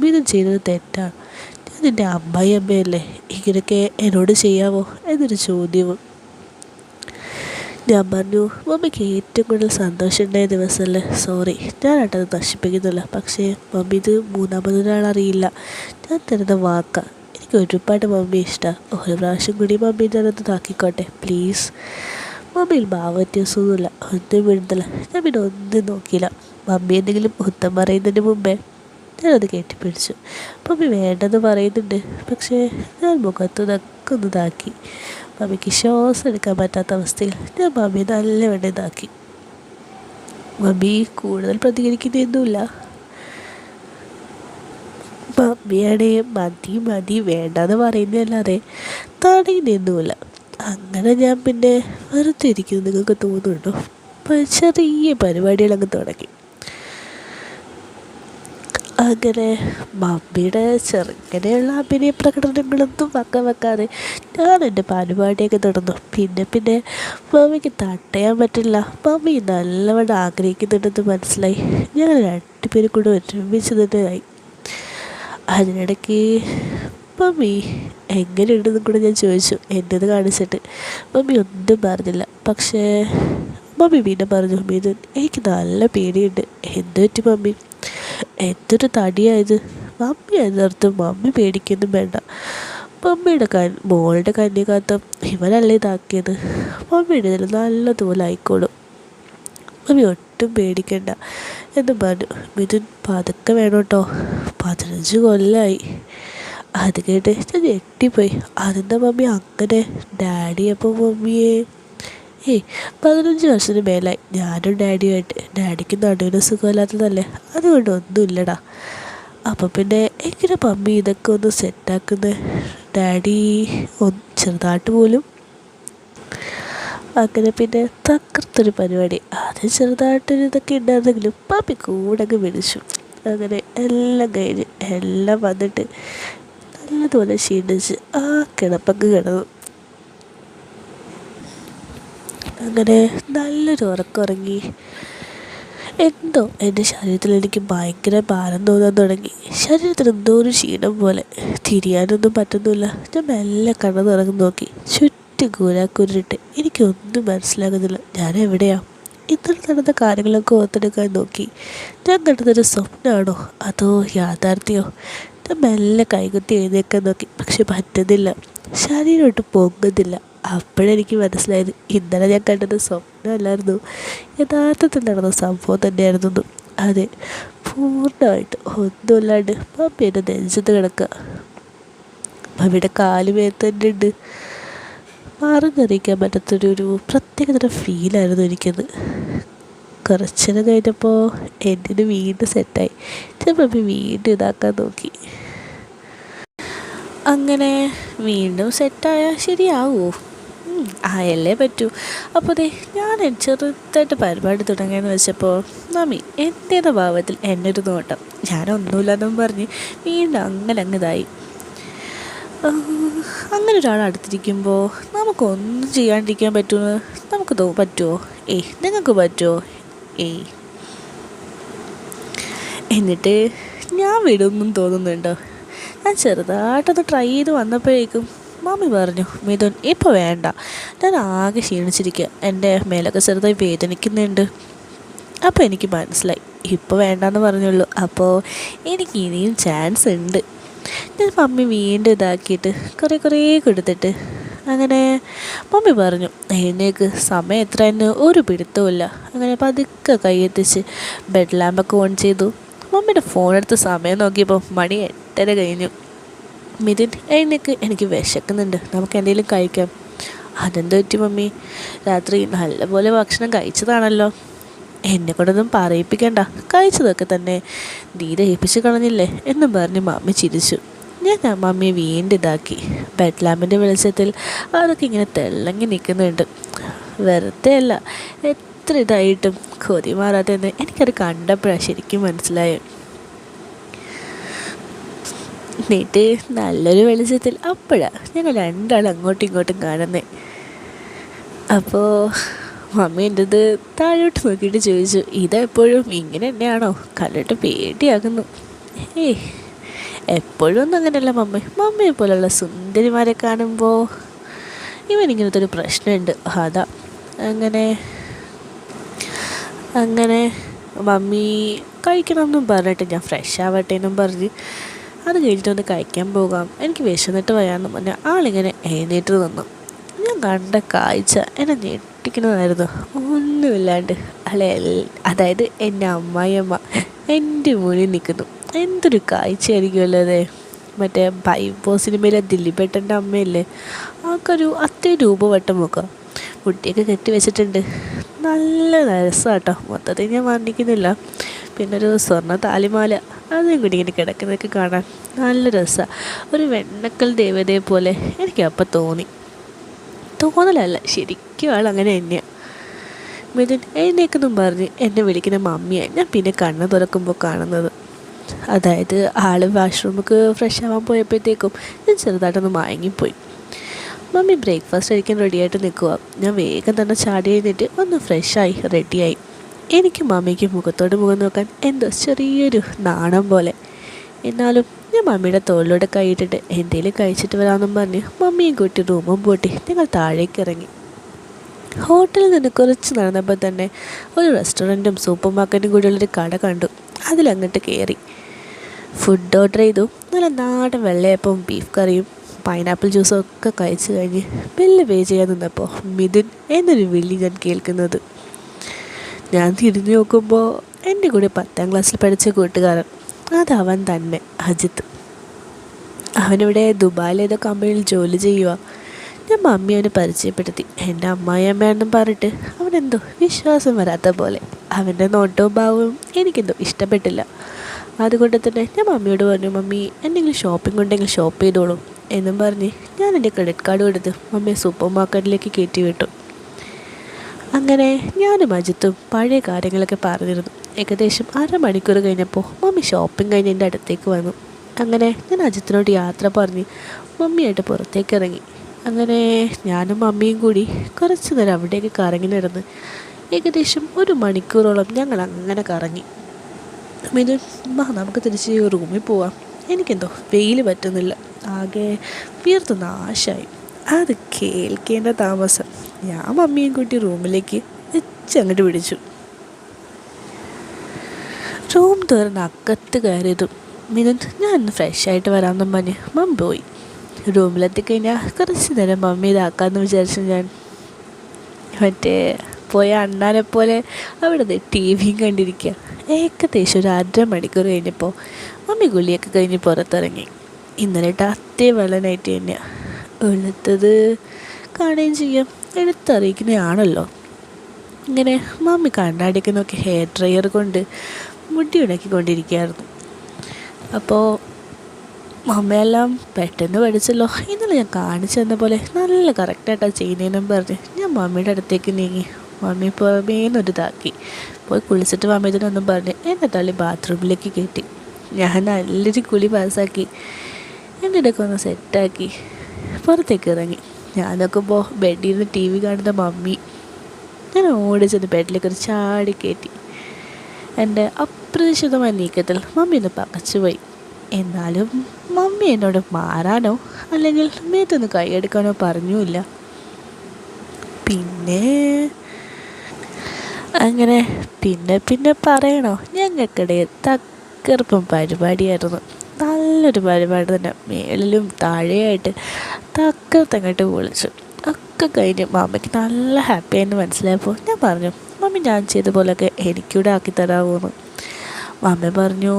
മീനും ചെയ്യുന്നത് തെറ്റാണ് ഞാൻ നിന്റെ അമ്മായി അമ്മയല്ലേ? ഇങ്ങനെയൊക്കെ എന്നോട് ചെയ്യാമോ എന്നൊരു ചോദ്യവും. ഞാൻ പറഞ്ഞു മമ്മിക്ക് ഏറ്റവും കൂടുതൽ സന്തോഷം ഉണ്ടായ ദിവസമല്ലേ സോറി ഞാനായിട്ടത് നശിപ്പിക്കുന്നില്ല. പക്ഷേ മമ്മി ഇത് മൂന്നാമതൊരാളറിയില്ല ഞാൻ തരുന്ന വാക്ക. എനിക്ക് ഒരുപാട് മമ്മി ഇഷ്ടമാണ് ഒരു പ്രാവശ്യം കൂടി മമ്മി ഞാനത് താക്കിക്കോട്ടെ പ്ലീസ് മമ്മിയിൽ ഭാവവ്യത്യാസമൊന്നുമില്ല ഒന്നും വിടുന്നില്ല ഞാൻ പിന്നെ ഒന്നും നോക്കിയില്ല. മമ്മി എന്തെങ്കിലും ഉത്തം പറയുന്നതിന് മുമ്പേ ഞാനത് കെട്ടിപ്പിടിച്ചു മമ്മി വേണ്ടെന്ന് പറയുന്നുണ്ട്. പക്ഷേ ഞാൻ മുഖത്ത് നിന്നൊക്കെ ഒന്ന് ഇതാക്കി. മമ്മിക്ക് ശ്വാസം എടുക്കാൻ പറ്റാത്ത അവസ്ഥയിൽ ഞാൻ മമ്മിയെ നല്ലവണ്ണം ഇതാക്കി. മമ്മി കൂടുതൽ പ്രതികരിക്കുന്നൊന്നുമില്ല. മമ്മിയാണെ മതി മതി വേണ്ടെന്ന് പറയുന്നതല്ലാതെ തടയുന്നൊന്നുമില്ല. അങ്ങനെ ഞാൻ പിന്നെ വെറുതെ ഇരിക്കുന്നു നിങ്ങൾക്ക് തോന്നുന്നുണ്ടോ? ചെറിയ പരിപാടികളങ്ങ് തുടങ്ങി. അങ്ങനെ മമ്മിയുടെ ചെറുങ്ങനെയുള്ള അഭിനയ പ്രകടനങ്ങളൊന്നും വക്ക വെക്കാതെ ഞാൻ എന്റെ പരിപാടിയൊക്കെ തുടർന്നു. പിന്നെ പിന്നെ മമ്മിക്ക് തട്ടയാൻ പറ്റില്ല. മമ്മി നല്ലവണ്ണം ആഗ്രഹിക്കുന്നുണ്ടെന്ന് മനസ്സിലായി. ഞങ്ങൾ രണ്ടുപേരും കൂടെ ഒരുമിച്ച് തന്നെയായി അതിനിടയ്ക്ക് മമ്മി എങ്ങനെയുണ്ടെന്നും കൂടെ ഞാൻ ചോദിച്ചു. എന്റെത് കാണിച്ചിട്ട്. മമ്മി ഒന്നും പറഞ്ഞില്ല. പക്ഷേ മമ്മി പിന്നെ പറഞ്ഞു മിഥുൻ എനിക്ക് നല്ല പേടിയുണ്ട്. എന്ത് പറ്റി മമ്മി? എന്തൊരു തടിയായത്? മമ്മി അതിനർത്ഥം മമ്മി പേടിക്കൊന്നും വേണ്ട. മമ്മിയുടെ ക മോളുടെ കന്യകാത്തം ഇവനല്ലേ ഇതാക്കിയത്. മമ്മിയുടെ ഇതിൽ നല്ലതുപോലെ ആയിക്കോളും. മമ്മി ഒട്ടും പേടിക്കണ്ട എന്ന് പറഞ്ഞു. മിഥുൻ പതുക്കെ വേണം കേട്ടോ പതിനഞ്ച് കൊല്ലമായി അത് കേട്ട് ഞെട്ടിപ്പോയി. അതെന്താ മമ്മി? അങ്ങനെ ഡാഡി അപ്പോൾ മമ്മിയെ? ഏയ് പതിനഞ്ച് വർഷത്തിന് മേലായി. ഞാനും ഡാഡിയുമായിട്ട്. ഡാഡിക്ക് നടുവിന് സുഖമില്ലാത്തതല്ലേ? അതുകൊണ്ട് ഒന്നുമില്ലടാ. അപ്പം പിന്നെ എങ്ങനെ മമ്മി ഇതൊക്കെ ഒന്ന് സെറ്റാക്കുന്നത് ഡാഡി ഒന്ന് ചെറുതായിട്ട് പോലും. അങ്ങനെ പിന്നെ തകർത്തൊരു പരിപാടി. അത് ചെറുതായിട്ടൊരു ഇതൊക്കെ ഉണ്ടായിരുന്നെങ്കിലും മമ്മി കൂടെ അങ്ങ് വിളിച്ചു. അങ്ങനെ എല്ലാം കഴിഞ്ഞ് എല്ലാം വന്നിട്ട് നല്ലതുപോലെ ക്ഷീണിച്ച് ആ കിടപ്പങ്ങ് കിടന്നു. അങ്ങനെ നല്ലൊരു ഉറക്കുറങ്ങി എന്തോ എന്റെ ശരീരത്തിൽ എനിക്ക് ഭയങ്കര ഭാരം തോന്നാൻ തുടങ്ങി. ശരീരത്തിൽ എന്തോ ഒരു ക്ഷീണം പോലെ. തിരിയാനൊന്നും പറ്റുന്നില്ല. ഞാൻ മെല്ലെ കണ്ണു തുറന്ന് നോക്കി. ചുറ്റും കൂരാക്കുരുട്ട്. എനിക്കൊന്നും മനസ്സിലാകുന്നില്ല. ഞാൻ എവിടെയാ? ഇന്നലെ നടന്ന കാര്യങ്ങളൊക്കെ ഓർത്തെടുക്കാൻ നോക്കി. ഞാൻ കണ്ടതൊരു സ്വപ്നമാണോ അതോ യാഥാർത്ഥ്യമോ? ഞാൻ മെല്ലെ കൈകുത്തി എഴുന്നേക്കാൻ നോക്കി. പക്ഷെ പറ്റുന്നില്ല. ശരീരം ഒട്ടും പൊങ്ങുന്നില്ല അപ്പോഴെനിക്ക് മനസ്സിലായത് ഇന്നലെ ഞാൻ കണ്ടത് സ്വപ്നമല്ലായിരുന്നു. യഥാർത്ഥത്തിൽ നടന്ന സംഭവം തന്നെയായിരുന്നു അതെ പൂർണമായിട്ട് ഒന്നുമില്ലാണ്ട് മമ്മി നെഞ്ചത്ത് കിടക്കുക. മമ്മിയുടെ കാൽ വേത്തന്നെ ഉണ്ട് പറഞ്ഞറിയിക്കാൻ പറ്റാത്തൊരു ഒരു പ്രത്യേകതരം ഫീലായിരുന്നു എനിക്കത്. കുറച്ചിനം കഴിഞ്ഞപ്പോൾ എന്റെ വീണ്ടും സെറ്റായി ഞാൻ മമ്മി വീണ്ടും ഇതാക്കാൻ നോക്കി. അങ്ങനെ വീണ്ടും സെറ്റായാൽ ശരിയാവുമോ ആയല്ലേ പറ്റൂ. അപ്പോൾ ദേ ഞാൻ ചെറുതായിട്ട് പരിപാടി തുടങ്ങിയെന്ന് വെച്ചപ്പോൾ മമ്മി എന്റേത് ഭാവത്തിൽ എന്നൊരു നോട്ടം. ഞാനൊന്നുമില്ലാന്നും പറഞ്ഞ് വീണ്ടും അങ്ങനെ അങ്ങ് ഇതായി അങ്ങനെ ഒരാൾ അടുത്തിരിക്കുമ്പോൾ നമുക്കൊന്നും ചെയ്യാണ്ടിരിക്കാൻ പറ്റുമെന്ന് നമുക്ക് തോ പറ്റുമോ ഏയ് നിങ്ങൾക്ക് പറ്റുമോ ഏയ് എന്നിട്ട് ഞാൻ വിടുമെന്നും തോന്നുന്നുണ്ടോ? ഞാൻ ചെറുതായിട്ടൊന്ന് ട്രൈ ചെയ്ത് വന്നപ്പോഴേക്കും മമ്മി പറഞ്ഞു മിഥുൻ ഇപ്പോൾ വേണ്ട. ഞാൻ ആകെ ക്ഷീണിച്ചിരിക്കുക എന്റെ മേലൊക്കെ ചെറുതായി വേദനിക്കുന്നുണ്ട്. അപ്പോൾ എനിക്ക് മനസ്സിലായി ഇപ്പോൾ വേണ്ടെന്ന് പറഞ്ഞുള്ളൂ. അപ്പോൾ എനിക്ക് ഇനിയും ചാൻസ് ഉണ്ട്. ഞാൻ മമ്മി വീണ്ടും ഇതാക്കിയിട്ട് കുറേ കുറേ കൊടുത്തിട്ട് അങ്ങനെ മമ്മി പറഞ്ഞു എഴുന്നേക്ക് സമയം എത്ര എന്ന് ഒരു പിടുത്തവുമില്ല അങ്ങനെ പതുക്കെ കൈയെത്തിച്ച് ബെഡ് ലാമ്പൊക്കെ ഓൺ ചെയ്തു. മമ്മിയുടെ ഫോണെടുത്ത് സമയം നോക്കിയപ്പോൾ മണി എട്ടര കഴിഞ്ഞു. മിഥുൻ എഴുന്നേക്ക് എനിക്ക് വിശക്കുന്നുണ്ട്. നമുക്ക് എന്തെങ്കിലും കഴിക്കാം. അതെന്ത് പറ്റി മമ്മി? രാത്രി നല്ലപോലെ ഭക്ഷണം കഴിച്ചതാണല്ലോ. എന്നെ കൊണ്ടൊന്നും പറയിപ്പിക്കണ്ട. കഴിച്ചതൊക്കെ തന്നെ നീ ദഹിപ്പിച്ച് കളഞ്ഞില്ലേ? എന്നും പറഞ്ഞ് മമ്മി ചിരിച്ചു. ഞാൻ മമ്മിയെ വീണ്ടും ഇതാക്കി. ബെഡ് ലാമ്പിന്റെ വെളിച്ചത്തിൽ അതൊക്കെ ഇങ്ങനെ തിളങ്ങി നിൽക്കുന്നുണ്ട്. വെറുതെ അല്ല എത്ര ഇതായിട്ടും കൊതി മാറാത്തതെന്ന് എനിക്കത് കണ്ടപ്പോഴാണ് ശരിക്കും മനസ്സിലായത് എന്നിട്ട് നല്ലൊരു വെളിച്ചത്തിൽ അപ്പോഴാണ് ഞങ്ങൾ രണ്ടാളും അങ്ങോട്ടും ഇങ്ങോട്ടും കാണുന്നത് അപ്പോൾ മമ്മി എന്റെ ഇത് താഴോട്ട് നോക്കിയിട്ട് ചോദിച്ചു ഇതെപ്പോഴും ഇങ്ങനെ തന്നെയാണോ? കണ്ടിട്ട് പേടിയാകുന്നു. ഏയ് എപ്പോഴും ഒന്നും അങ്ങനെയല്ല മമ്മി. മമ്മിയെ പോലുള്ള സുന്ദരിമാരെ കാണുമ്പോൾ ഇവനിങ്ങനത്തെ ഒരു പ്രശ്നമുണ്ട്. അതാ അങ്ങനെ അങ്ങനെ മമ്മി കഴിക്കണമെന്നും പറഞ്ഞിട്ട് ഞാൻ ഫ്രഷ് ആവട്ടെ എന്നും പറഞ്ഞ് അത് കഴിഞ്ഞിട്ട് കഴിഞ്ഞിട്ടൊന്ന് കഴിക്കാൻ പോകാം. എനിക്ക് വിശന്നിട്ട് വരാമെന്ന് പറഞ്ഞാൽ ആളിങ്ങനെ എഴുന്നേറ്റ് നിന്നു. ഞാൻ കണ്ട കാഴ്ച എന്നെ ഞെട്ടിക്കുന്നതായിരുന്നു. ഒന്നുമില്ലാണ്ട് അല്ലെ അതായത് എന്റെ അമ്മായിയമ്മ എന്റെ മുന്നിൽ നിൽക്കുന്നു. എന്തൊരു കാഴ്ചയായിരിക്കും അല്ലേ മറ്റേ ബൈബോ സിനിമയിലെ ദിലീപേട്ടന്റെ അമ്മയല്ലേ? ആൾക്കൊരു അത്രയും രൂപവട്ടം മുഖം കുട്ടിയൊക്കെ കെട്ടി വെച്ചിട്ടുണ്ട്. നല്ല കേട്ടോ മൊത്തത്തിൽ ഞാൻ വർണിക്കുന്നില്ല. പിന്നെ ഒരു സ്വർണ താലിമാല. അതും കൂടി ഇങ്ങനെ കിടക്കുന്നതൊക്കെ കാണാൻ നല്ല രസമാണ് ഒരു വെണ്ണക്കൽ ദേവതയെ പോലെ എനിക്ക് അപ്പം തോന്നി. തോന്നലല്ല ശരിക്കും ആൾ അങ്ങനെ തന്നെയാണ് മിഥുൻ എഴുന്നേക്കെന്നും പറഞ്ഞ് എന്നെ വിളിക്കുന്ന മമ്മിയാണ് ഞാൻ പിന്നെ കണ്ണ് തുറക്കുമ്പോൾ കാണുന്നത്. അതായത് ആൾ വാഷ്റൂമിക്ക് ഫ്രഷ് ആവാൻ പോയപ്പോഴത്തേക്കും ഞാൻ ചെറുതായിട്ടൊന്ന് മയങ്ങിപ്പോയി. മമ്മി ബ്രേക്ക്ഫാസ്റ്റ് കഴിക്കാൻ റെഡിയായിട്ട് നിൽക്കുക ഞാൻ വേഗം തന്നെ ചാടി എഴുന്നിട്ട് ഒന്ന് ഫ്രഷായി റെഡിയായി. എനിക്ക് മമ്മിക്ക് മുഖത്തോട് മുഖം നോക്കാൻ എന്തോ ചെറിയൊരു നാണം പോലെ. എന്നാലും ഞാൻ മമ്മിയുടെ തോളിലൂടെ കൈയിട്ടിട്ട് എന്തെങ്കിലും കഴിച്ചിട്ട് വരാമെന്നും പറഞ്ഞ് മമ്മിയും കൂട്ടി റൂമും പൂട്ടി ഞങ്ങൾ താഴേക്ക് ഇറങ്ങി. ഹോട്ടലിൽ നിന്ന് കുറച്ച് നടന്നപ്പോൾ തന്നെ ഒരു റെസ്റ്റോറന്റും സൂപ്പർ മാർക്കറ്റും കൂടിയുള്ളൊരു കട കണ്ടു. അതിലങ്ങോട്ട് കയറി. ഫുഡ് ഓർഡർ ചെയ്തു. നല്ല നാടൻ വെള്ളയപ്പവും ബീഫ് കറിയും പൈനാപ്പിൾ ജ്യൂസും ഒക്കെ കഴിച്ച് കഴിഞ്ഞ് ബില്ല് പേ ചെയ്യാൻ നിന്നപ്പോൾ മിഥുൻ എന്നൊരു വിളി ഞാൻ കേൾക്കുന്നത്. ഞാൻ തിരിഞ്ഞു നോക്കുമ്പോൾ എന്റെ കൂടെ പത്താം ക്ലാസ്സിൽ പഠിച്ച കൂട്ടുകാരൻ അത് അവൻ തന്നെ അജിത്ത്. അവനിവിടെ ദുബായിൽ ഏതോ കമ്പനിയിൽ ജോലി ചെയ്യുക ഞാൻ മമ്മി അവനെ പരിചയപ്പെടുത്തി. എന്റെ അമ്മായിയമ്മയാണെന്നും പറഞ്ഞിട്ട് അവനെന്തോ വിശ്വാസം വരാത്ത പോലെ. അവന്റെ നോട്ടവും ഭാവവും എനിക്കെന്തോ ഇഷ്ടപ്പെട്ടില്ല. അതുകൊണ്ട് തന്നെ ഞാൻ മമ്മിയോട് പറഞ്ഞു മമ്മി എന്തെങ്കിലും ഷോപ്പിംഗ് ഉണ്ടെങ്കിൽ ഷോപ്പ് ചെയ്തോളൂ. എന്നും പറഞ്ഞ് ഞാൻ എന്റെ ക്രെഡിറ്റ് കാർഡ് എടുത്ത് മമ്മിയെ സൂപ്പർ മാർക്കറ്റിലേക്ക് കയറ്റി വിട്ടു. അങ്ങനെ ഞാനും അജിത്തും പഴയ കാര്യങ്ങളൊക്കെ പറഞ്ഞിരുന്നു. ഏകദേശം അരമണിക്കൂർ കഴിഞ്ഞപ്പോൾ മമ്മി ഷോപ്പിംഗ് കഴിഞ്ഞ് എന്റെ അടുത്തേക്ക് വന്നു. അങ്ങനെ ഞാൻ അജിത്തിനോട് യാത്ര പറഞ്ഞ് മമ്മിയായിട്ട് പുറത്തേക്ക് ഇറങ്ങി. അങ്ങനെ ഞാനും മമ്മിയും കൂടി കുറച്ച് നേരം അവിടേക്ക് കറങ്ങി നടന്ന് ഏകദേശം ഒരു മണിക്കൂറോളം ഞങ്ങൾ അങ്ങനെ കറങ്ങി. മിഥുൻ നമുക്ക് തിരിച്ച് റൂമിൽ പോവാം. എനിക്കെന്തോ വെയിൽ പറ്റുന്നില്ല. ആകെ വീർത്ത് നാശമായി. അത് കേൾക്കേണ്ട താമസം. ഞാൻ മമ്മിയും കൂട്ടി റൂമിലേക്ക് വെച്ചങ്ങോട്ട് പിടിച്ചു റൂം തുറന്ന് അക്കത്ത് കയറിയതും മിനു ഞാൻ ഫ്രഷ് ആയിട്ട് വരാമെന്നും പറഞ്ഞ് മമ്മി പോയി. റൂമിലെത്തി കഴിഞ്ഞാൽ കുറച്ച് നേരം മമ്മി ഇതാക്കാമെന്ന് വിചാരിച്ചു ഞാൻ. മറ്റേ പോയ അണ്ണാനെ പോലെ അവിടെ ടി വിയും കണ്ടിരിക്കുക ഏകദേശം ഒരു അര മണിക്കൂർ കഴിഞ്ഞപ്പോൾ മമ്മി ഗുളിയൊക്കെ കഴിഞ്ഞ് പുറത്തിറങ്ങി. ഇന്നലെ അത്തേ വെള്ളനായിട്ട് തന്നെയാണ് എടുത്തത് കാണുകയും ചെയ്യാം. എടുത്തറിയിക്കുന്നതാണല്ലോ. ഇങ്ങനെ മമ്മി കണ്ണാടിക്കുന്നൊക്കെ നോക്കി ഹെയർ ഡ്രയർ കൊണ്ട് മുടി ഉണക്കിക്കൊണ്ടിരിക്കുകയായിരുന്നു. അപ്പോൾ മമ്മയെല്ലാം പെട്ടെന്ന് പഠിച്ചല്ലോ. ഇന്നലെ ഞാൻ കാണിച്ചു തന്ന പോലെ നല്ല കറക്റ്റായിട്ടാണ് ചെയ്യുന്നതെന്നും പറഞ്ഞ് ഞാൻ മമ്മിയുടെ അടുത്തേക്ക് നീങ്ങി. മമ്മി പുറമേന്നൊരു ഇതാക്കി. പോയി കുളിച്ചിട്ട് മമ്മി ഇതിനൊന്നും പറഞ്ഞ് എന്നെ തള്ളി ബാത്റൂമിലേക്ക് കയറ്റി. ഞാൻ നല്ലൊരു കുളി പാസ്സാക്കി. എന്റെ ഇടയ്ക്ക് ഒന്ന് സെറ്റാക്കി. പുറത്തേക്ക് ഇറങ്ങി. ഞാൻ നോക്കുമ്പോൾ ബെഡിൽ നിന്ന് ടി വി കാണുന്ന മമ്മി. ഞാൻ ഓടി ചെന്ന് ബെഡിലേക്ക് ഒരു ചാടി കയറ്റി എന്റെ അപ്രതീക്ഷിതമായ നീക്കത്തിൽ മമ്മി ഒന്ന് പകച്ചുപോയി എന്നാലും മമ്മി എന്നോട് മാറാനോ അല്ലെങ്കിൽ മേത്തൊന്ന് കൈയെടുക്കാനോ പറഞ്ഞുമില്ല. പിന്നെ അങ്ങനെ പിന്നെ പിന്നെ പറയണോ? ഞങ്ങൾക്കിടയിൽ തക്കർപ്പം പരിപാടിയായിരുന്നു. നല്ലൊരു പരിപാടി തന്നെ. മേളിലും താഴെയായിട്ട് തക്കർത്തങ്ങോട്ട് വിളിച്ചു ഒക്കെ കഴിഞ്ഞ് മാമയ്ക്ക് നല്ല ഹാപ്പിയായെന്ന് മനസ്സിലായപ്പോൾ ഞാൻ പറഞ്ഞു മമ്മി ഞാൻ ചെയ്ത പോലെയൊക്കെ എനിക്കൂടെ ആക്കി തരാമോന്ന് മമ്മി പറഞ്ഞു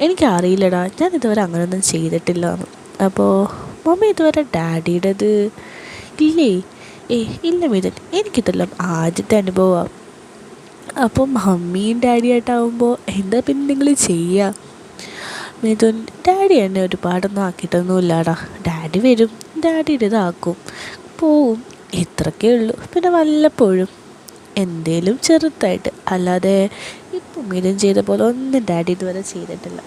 എനിക്കറിയില്ലടാ ഞാൻ ഇതുവരെ അങ്ങനെയൊന്നും ചെയ്തിട്ടില്ല എന്ന് അപ്പോൾ മമ്മി ഇതുവരെ ഡാഡിയുടേത് ഇല്ലേ ഏ ഇല്ല മീതൻ എനിക്കിതെല്ലാം ആദ്യത്തെ അനുഭവമാണ് അപ്പോൾ മമ്മിയും ഡാഡിയായിട്ടാവുമ്പോൾ എന്താ പിന്നെ നിങ്ങൾ ചെയ്യുക മിഥുൻ ഡാഡി എന്നെ ഒരുപാടൊന്നും ആക്കിയിട്ടൊന്നുമില്ലാടാ. ഡാഡി വരും ഡാഡിയുടെ ഇതാക്കും. പോവും ഇത്രക്കേ ഉള്ളൂ. പിന്നെ വല്ലപ്പോഴും എന്തേലും ചെറുതായിട്ട്. അല്ലാതെ ഇപ്പം മിഥുൻ ചെയ്ത പോലെ ഒന്നും ഡാഡി ഇതുവരെ ചെയ്തിട്ടില്ല.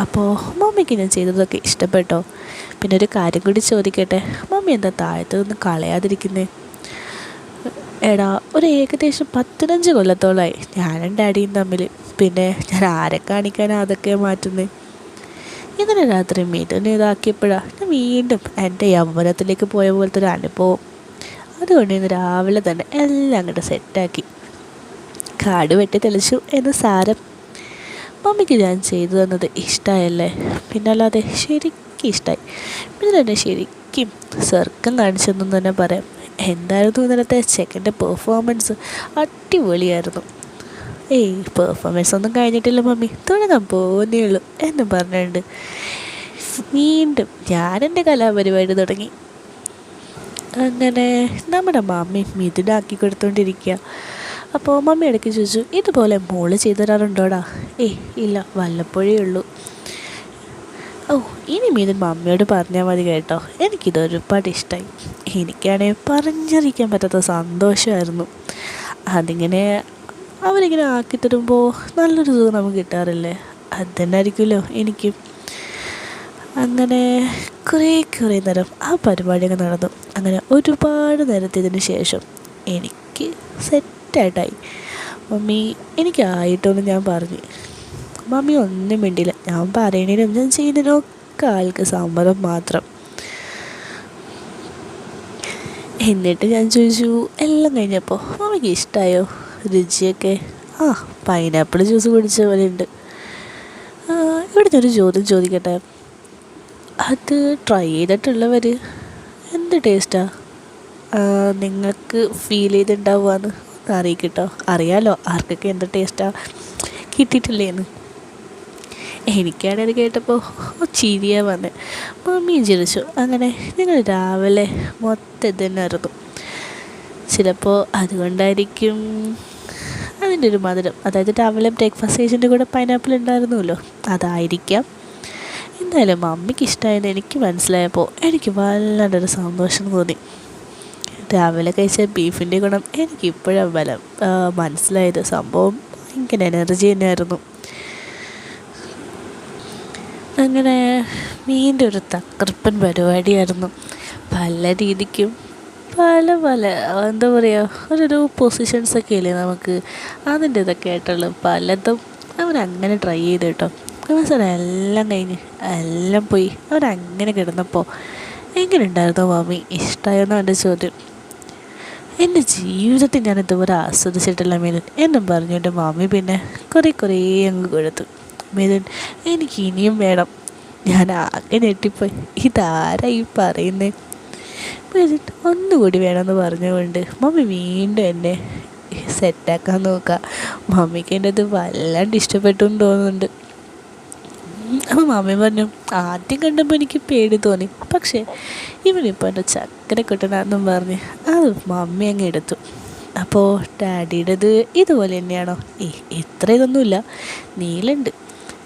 അപ്പോൾ മമ്മിക്ക് ഞാൻ ചെയ്തതൊക്കെ ഇഷ്ടപ്പെട്ടോ? പിന്നെ ഒരു കാര്യം കൂടി ചോദിക്കട്ടെ? മമ്മി എന്താ താഴത്ത് നിന്ന് കളയാതിരിക്കുന്നേ? എടാ ഒരു ഏകദേശം പത്തിനഞ്ച് കൊല്ലത്തോളമായി ഞാനും ഡാഡിയും തമ്മിൽ പിന്നെ ഞാൻ ആരെ കാണിക്കാനാണ് അതൊക്കെ മാറ്റുന്നത് ഇന്നലെ രാത്രി മീറ്റിന് ഇതാക്കിയപ്പോഴാണ് ഞാൻ വീണ്ടും എന്റെ യൗവനത്തിലേക്ക് പോയ പോലത്തെ ഒരു അനുഭവം. അതുകൊണ്ട് ഇന്ന് രാവിലെ തന്നെ എല്ലാം അങ്ങോട്ട് സെറ്റാക്കി. കാട് വെട്ടി തെളിച്ചു എന്ന് സാരം. മമ്മിക്ക് ഞാൻ ചെയ്തു തന്നത് ഇഷ്ടമായല്ലേ പിന്നല്ലാതെ ശരിക്കും ഇഷ്ടമായി പിന്നെ തന്നെ ശരിക്കും സ്വർഗം കാണിച്ചെന്നു തന്നെ പറയാം. എന്തായിരുന്നു ഇന്നലത്തെ ചെക്കന്റെ പെർഫോമൻസ് അടിപൊളിയായിരുന്നു. ഏയ് പെർഫോമൻസ് ഒന്നും കഴിഞ്ഞിട്ടില്ല മമ്മി. തുടങ്ങാൻ പോകുന്നേ ഉള്ളൂ എന്ന് പറഞ്ഞിട്ടുണ്ട് വീണ്ടും ഞാനെന്റെ കലാപരിപാടി തുടങ്ങി. അങ്ങനെ നമ്മുടെ മമ്മി മിഥുനാക്കി കൊടുത്തോണ്ടിരിക്കുക അപ്പോൾ മമ്മി ഇടയ്ക്ക് ചോദിച്ചു ഇതുപോലെ മോൾ ചെയ്തു തരാറുണ്ടോടാ ഇല്ല വല്ലപ്പോഴേ ഉള്ളൂ. ഓ ഇനി മീതൻ മമ്മിയോട് പറഞ്ഞാൽ മതി കേട്ടോ. എനിക്കിത് ഒരുപാട് ഇഷ്ടമായി എനിക്കാണെങ്കിൽ പറഞ്ഞറിയിക്കാൻ പറ്റാത്ത സന്തോഷമായിരുന്നു. അതിങ്ങനെ അവരിങ്ങനെ ആക്കി തരുമ്പോൾ നല്ലൊരു സുഖം നമുക്ക് കിട്ടാറില്ലേ? അത് തന്നെ ആയിരിക്കുമല്ലോ എനിക്ക്. അങ്ങനെ കുറേ കുറേ നേരം ആ പരിപാടിയൊക്കെ നടന്നു. അങ്ങനെ ഒരുപാട് നേരത്തതിന് ശേഷം എനിക്ക് സെറ്റായിട്ടായി. മമ്മി എനിക്കായിട്ടൊന്നും ഞാൻ പറഞ്ഞു. മമ്മി ഒന്നും മിണ്ടില്ല ഞാൻ പറയണേനും ഞാൻ ചെയ്യുന്നതിനൊക്കെ ആൾക്ക് സമ്മതം മാത്രം. എന്നിട്ട് ഞാൻ ചോദിച്ചു എല്ലാം കഴിഞ്ഞപ്പോൾ മമ്മിക്ക് ഇഷ്ടമായോ രുചിയൊക്കെ. ആ പൈനാപ്പിൾ ജ്യൂസ് കുടിച്ച പോലെ ഉണ്ട് ഇവിടുത്തെ ഒരു ചോദ്യം ചോദിക്കട്ടെ? അത് ട്രൈ ചെയ്തിട്ടുള്ളവർ എന്ത് ടേസ്റ്റാ നിങ്ങൾക്ക് ഫീൽ ചെയ്തിട്ടുണ്ടാവുകയെന്ന് അറിയിക്കട്ടോ. അറിയാലോ ആർക്കൊക്കെ എന്ത് ടേസ്റ്റാ കിട്ടിയിട്ടില്ലേന്ന്. എനിക്കാണെങ്കിൽ അത് കേട്ടപ്പോൾ ചിരിയാ വന്ന്. മമ്മിയും ചിരിച്ചു. അങ്ങനെ ഞങ്ങൾ രാവിലെ മൊത്തം ഇറങ്ങും ചിലപ്പോൾ അതുകൊണ്ടായിരിക്കും അതിന്റെ ഒരു മധുരം അതായത് രാവിലെ ബ്രേക്ക്ഫാസ്റ്റ് കഴിച്ചിന്റെ കൂടെ പൈനാപ്പിൾ ഉണ്ടായിരുന്നല്ലോ. അതായിരിക്കാം. എന്തായാലും മമ്മിക്ക് ഇഷ്ടമായെന്ന് എനിക്ക് മനസ്സിലായപ്പോൾ എനിക്ക് വല്ലാണ്ടൊരു സന്തോഷം തോന്നി. രാവിലെ കഴിച്ച ബീഫിന്റെ ഗുണം എനിക്കിപ്പോഴും ബലം മനസ്സിലായത്. സംഭവം ഭയങ്കര എനർജി തന്നെയായിരുന്നു. അങ്ങനെ മീന്റെ ഒരു തകർപ്പൻ പരിപാടിയായിരുന്നു. പല രീതിക്കും പല പല എന്താ പറയുക ഓരോരോ പൊസിഷൻസൊക്കെ ഇല്ലേ നമുക്ക്. അതിന്റെ ഇതൊക്കെ ആയിട്ടുള്ള പലതും അവരങ്ങനെ ട്രൈ ചെയ്ത് കേട്ടോ. അവസാനം എല്ലാം കഴിഞ്ഞ് എല്ലാം പോയി. അവരങ്ങനെ കിടന്നപ്പോൾ എങ്ങനെ ഉണ്ടായിരുന്നു മാമി ഇഷ്ടമായിരുന്നു എന്റെ ചോദ്യം? എന്റെ ജീവിതത്തിൽ ഞാൻ ഇതുപോലെ ആസ്വദിച്ചിട്ടില്ല മീനൻ എന്നും പറഞ്ഞുകൊണ്ട് മാമി പിന്നെ കുറേ കുറേ അങ്ങ് കൊടുത്തു മിഥുൻ എനിക്ക് ഇനിയും വേണം. ഞാൻ ആകെ ഞെട്ടിപ്പോയി. ഇതാരായി പറയുന്നത് മിഥുൻ ഒന്നുകൂടി വേണമെന്ന് പറഞ്ഞുകൊണ്ട് മമ്മി വീണ്ടും എന്നെ സെറ്റാക്കാൻ നോക്കുക മമ്മിക്ക് എന്റെ അത് വല്ലാണ്ട് ഇഷ്ടപ്പെട്ടു തോന്നുന്നുണ്ട്. അപ്പോൾ മമ്മി പറഞ്ഞു ആദ്യം കണ്ടപ്പോൾ എനിക്ക് പേടി തോന്നി. പക്ഷേ ഇവനിപ്പോൾ എന്റെ ചക്കര കിട്ടണമെന്നും പറഞ്ഞ് അത് മമ്മി അങ്ങ് എടുത്തു. അപ്പോൾ ഡാഡിയുടേത് ഇതുപോലെ തന്നെയാണോ? ഈ ഇത്ര ഇതൊന്നുമില്ല. നീലുണ്ട്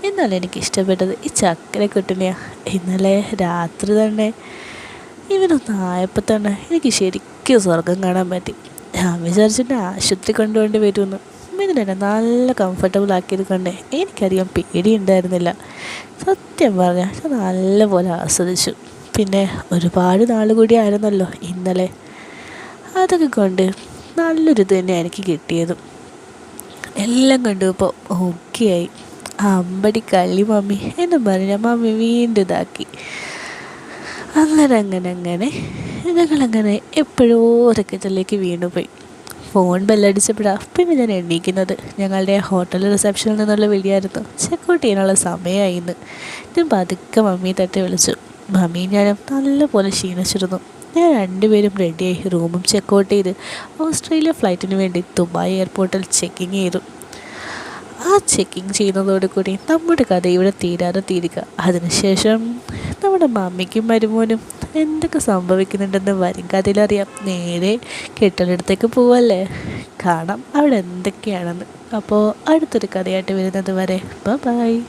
എന്നാലും എനിക്ക് ഇഷ്ടപ്പെട്ടത് ഈ ചക്കരക്കുട്ടനെയാണ് ഇന്നലെ രാത്രി തന്നെ ഇവനൊന്ന് ആയപ്പോൾ തന്നെ എനിക്ക് ശരിക്കും സ്വർഗം കാണാൻ പറ്റി. ഞാൻ വിചാരിച്ചിട്ട് ആശുപത്രി കൊണ്ടുപോകേണ്ടി വരുമെന്ന്. ഇതിനെ നല്ല കംഫർട്ടബിൾ ആക്കിയത് കണ്ടേ. എനിക്കധികം പേടിയുണ്ടായിരുന്നില്ല. സത്യം പറഞ്ഞാൽ ഞാൻ നല്ലപോലെ ആസ്വദിച്ചു. പിന്നെ ഒരുപാട് നാൾ കൂടി ആയിരുന്നല്ലോ ഇന്നലെ. അതൊക്കെ കൊണ്ട് നല്ലൊരു ഇത് തന്നെയാണ് എനിക്ക് കിട്ടിയതും. എല്ലാം കണ്ടപ്പോൾ ഓക്കെ ആയി. അമ്പടി കള്ളി മമ്മി എന്നും പറഞ്ഞ മമ്മി വീണ്ടും ഇതാക്കി. അങ്ങനെ അങ്ങനെ അങ്ങനെ ഞങ്ങളങ്ങനെ എപ്പോഴോ ഉറക്കത്തിലേക്ക് വീണുപോയി ഫോൺ ബെല്ലടിച്ചപ്പോഴാണ് പിന്നെ ഞാൻ എണ്ണീക്കുന്നത് ഞങ്ങളുടെ ഹോട്ടൽ റിസപ്ഷനിൽ നിന്നുള്ള വിളിയായിരുന്നു. ചെക്കൗട്ട് ചെയ്യാനുള്ള സമയമായിന്ന്. ഞാൻ പതുക്കെ മമ്മി തട്ടി വിളിച്ചു. മമ്മി ഞാനും നല്ലപോലെ ക്ഷീണിച്ചിരുന്നു. ഞാൻ രണ്ടുപേരും റെഡിയായി റൂമും ചെക്കൗട്ട് ചെയ്ത് ഓസ്ട്രേലിയ ഫ്ലൈറ്റിന് വേണ്ടി ദുബായ് എയർപോർട്ടിൽ ചെക്കിങ് ചെയ്തു. ആ ചെക്കിങ് ചെയ്യുന്നതോടുകൂടി നമ്മുടെ കഥ ഇവിടെ തീരാതെ തീരുക. അതിനുശേഷം നമ്മുടെ മമ്മിക്കും മരുമോനും എന്തൊക്കെ സംഭവിക്കുന്നുണ്ടെന്ന് വരും കഥയിലറിയാം. നേരെ കെട്ടലെടുത്തേക്ക് പോവല്ലേ? കാണാം അവിടെ എന്തൊക്കെയാണെന്ന്. അപ്പോൾ അടുത്തൊരു കഥയായിട്ട് വരുന്നത് വരെ. ബൈ